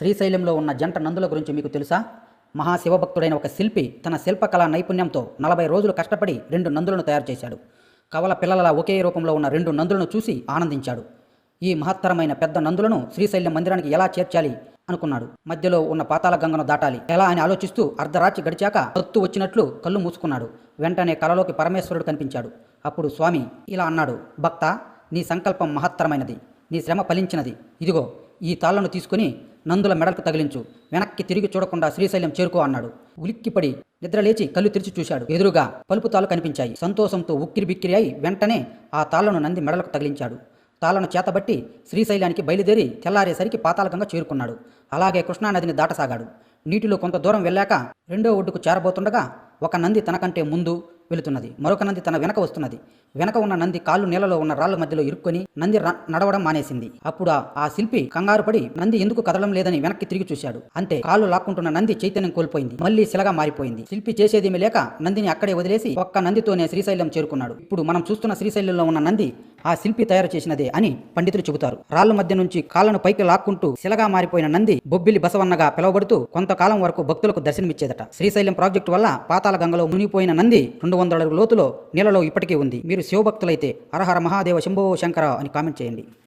శ్రీశైలంలో ఉన్న జంట నందుల గురించి మీకు తెలుసా? మహాశివభక్తుడైన ఒక శిల్పి తన శిల్పకళా నైపుణ్యంతో నలభై రోజులు కష్టపడి రెండు నందులను తయారు చేశాడు. కవల పిల్లల ఒకే రూపంలో ఉన్న రెండు నందులను చూసి ఆనందించాడు. ఈ మహత్తరమైన పెద్ద నందులను శ్రీశైలం మందిరానికి ఎలా చేర్చాలి అనుకున్నాడు. మధ్యలో ఉన్న పాతాల గంగను దాటాలి. ఎలా అని ఆలోచిస్తూ అర్ధరాత్రి గడిచాక తత్తు వచ్చినట్లు కళ్ళు మూసుకున్నాడు. వెంటనే కలలోకి పరమేశ్వరుడు కనిపించాడు. అప్పుడు స్వామి ఇలా అన్నాడు భక్త నీ సంకల్పం మహత్తరమైనది. నీ శ్రమ ఫలించినది. ఇదిగో ఈ తాళ్ళను తీసుకుని నందుల మెడలకు తగిలించు. వెనక్కి తిరిగి చూడకుండా శ్రీశైలం చేరుకో అన్నాడు. ఉలిక్కిపడి నిద్రలేచి కళ్ళు తెరిచి చూశాడు. ఎదురుగా పలుపు తాళ్ళు కనిపించాయి. సంతోషంతో ఉక్కిరి బిక్కిరి అయి వెంటనే ఆ తాళ్ళను నంది మెడలకు తగిలించాడు. తాళ్ళను చేతబట్టి శ్రీశైలానికి బయలుదేరి తెల్లారేసరికి పాతాళగంగా చేరుకున్నాడు. అలాగే కృష్ణానదిని దాటసాగాడు. నీటిలో కొంత దూరం వెళ్ళాక రెండో ఒడ్డుకు చేరబోతుండగా ఒక నంది తనకంటే ముందు వెళుతున్నది. మరొక నంది తన వెనక వస్తున్నది. వెనక ఉన్న నంది కాళ్ళు నీళ్ళలో ఉన్న రాళ్ళ మధ్యలో ఇరుక్కొని నంది నడవడం మానేసింది. అప్పుడు ఆ- శిల్పి కంగారు పడి నంది ఎందుకు కదలడం లేదని వెనక్కి తిరిగి చూశాడు. అంతే కాళ్ళు లాక్కుంటున్న నంది చైతన్యం కోల్పోయింది. మళ్ళీ శిలగా మారిపోయింది. శిల్పి చేసేదేమీ లేక నందిని అక్కడే వదిలేసి ఒక్క నందితోనే శ్రీశైలం చేరుకున్నాడు. ఇప్పుడు మనం చూస్తున్న శ్రీశైలంలో ఉన్న నంది ఆ శిల్పి తయారు చేసినదే అని పండితులు చెబుతారు. రాళ్ళ మధ్య నుంచి కాళ్ళను పైకి లాక్కుంటూ శిలగా మారిపోయిన నంది బొబ్బిలి బసవన్నగా పిలువబడుతూ కొంతకాలం వరకు భక్తులకు దర్శనమిచ్చేదట. శ్రీశైలం ప్రాజెక్టు వల్ల పాతాల గంగలో మునిగిపోయిన నంది రెండు వందల లోతులో నీళ్ళలో ఇప్పటికీ ఉంది. మీరు శివభక్తులైతే హరహర మహాదేవ శంభో శంకర అని కామెంట్ చేయండి.